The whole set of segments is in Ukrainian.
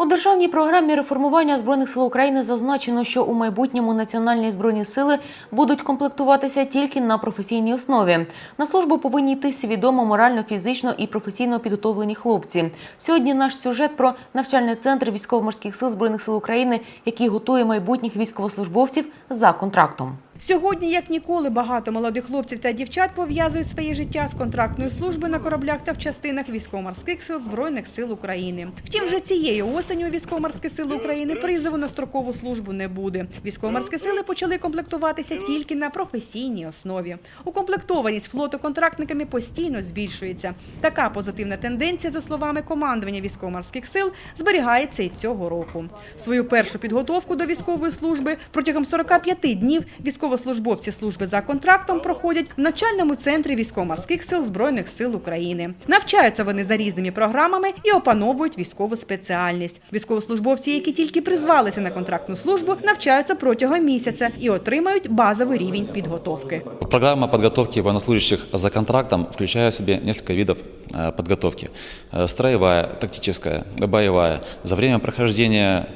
У державній програмі реформування збройних сил України зазначено, що у майбутньому національні збройні сили будуть комплектуватися тільки на професійній основі. На службу повинні йти свідомо, морально, фізично і професійно підготовлені хлопці. Сьогодні наш сюжет про навчальний центр військово-морських сил збройних сил України, який готує майбутніх військовослужбовців за контрактом. Сьогодні, як ніколи, багато молодих хлопців та дівчат пов'язують своє життя з контрактною службою на кораблях та в частинах військово-морських сил Збройних сил України. Втім, вже цієї осені у військово-морські сили України призову на строкову службу не буде. Військово-морські сили почали комплектуватися тільки на професійній основі. Укомплектованість флоту контрактниками постійно збільшується. Така позитивна тенденція, за словами командування військово-морських сил, зберігається і цього року. Свою першу підготовку до військової служби протягом 45 днів військовослужбовці служби за контрактом проходять в навчальному центрі військово-морських сил Збройних сил України. Навчаються вони за різними програмами і опановують військову спеціальність. Військовослужбовці, які тільки призвалися на контрактну службу, навчаються протягом місяця і отримають базовий рівень підготовки. Программа подготовки военнослужащих за контрактом включает в себе несколько видов э, подготовки. Э, Строевая, тактическая, боевая. За время прохождения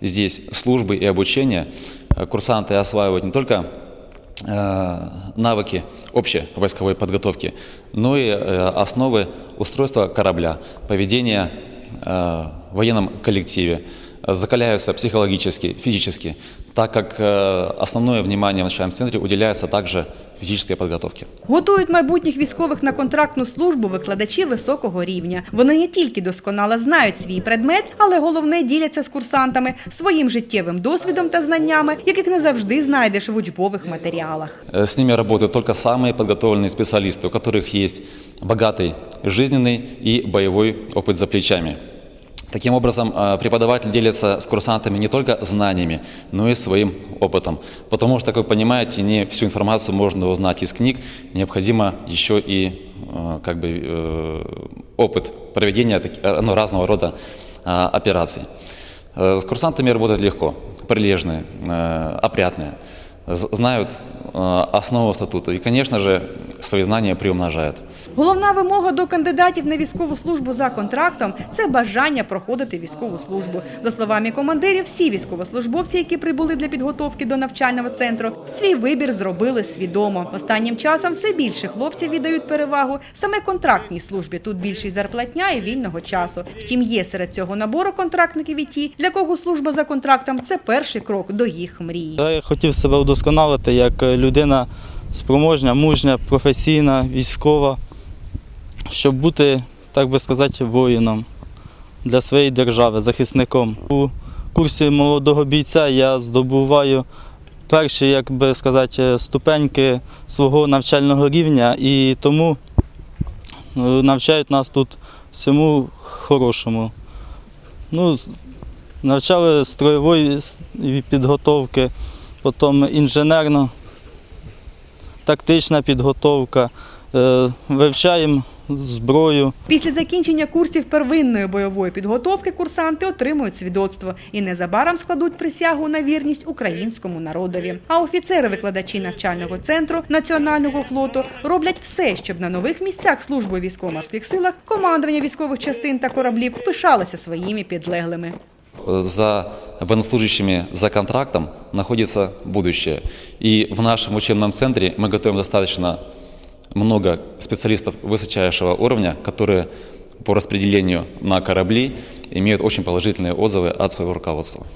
здесь службы и обучения э, курсанты осваивают не только э, навыки общей войсковой подготовки, но и э, основы устройства корабля, поведения э, в военном коллективе, закаляются психологически, физически, так как э, основное внимание в начальном центре уделяется также физической подготовке. Готують майбутніх військових на контрактну службу викладачі високого рівня. Вони не тільки досконало знають свій предмет, але головне діляться з курсантами своїм життєвим досвідом та знаннями, яких не завжди знайдеш в учбових матеріалах. Э, С ними работают только самые подготовленные специалисты, у которых есть богатый жизненный и боевой опыт за плечами. Таким образом, э, преподаватель делится с курсантами не только знаниями, но и своим опытом. Потому что, как вы понимаете, не всю информацию можно узнать из книг, необходимо еще и э, как бы, э, опыт проведения ну, разного рода операций. С курсантами работать легко, прилежные, опрятные, знают основу статута и, конечно же, свои знания приумножают. Головна вимога до кандидатів на військову службу за контрактом це бажання проходити військову службу. За словами командирів, всі військовослужбовці, які прибули для підготовки до навчального центру, свій вибір зробили свідомо. Останнім часом все більше хлопців віддають перевагу саме контрактній службі. Тут більшість зарплатня і вільного часу. Втім, є серед цього набору контрактників і ті, для кого служба за контрактом це перший крок до їх мрії. Я хотів себе удосконалити як людина спроможня, мужня, професійна, військова, щоб бути, так би сказати, воїном для своєї держави, захисником. У курсі молодого бійця я здобуваю перші, як би сказати, ступеньки свого навчального рівня і тому е, навчають нас тут всьому хорошому. Ну, навчали строєвої підготовки, потім інженерно, тактична підготовка, е, вивчаємо зброю. Після закінчення курсів первинної бойової підготовки курсанти отримують свідоцтво і незабаром складуть присягу на вірність українському народові. А офіцери-викладачі навчального центру національного флоту роблять все, щоб на нових місцях служби військово-морських силах командування військових частин та кораблів пишалося своїми підлеглими. За военнослужащими за контрактом находится будущее. И в нашем учебном центре мы готовим достаточно много специалистов высочайшего уровня, которые по распределению на корабли имеют очень положительные отзывы от своего руководства.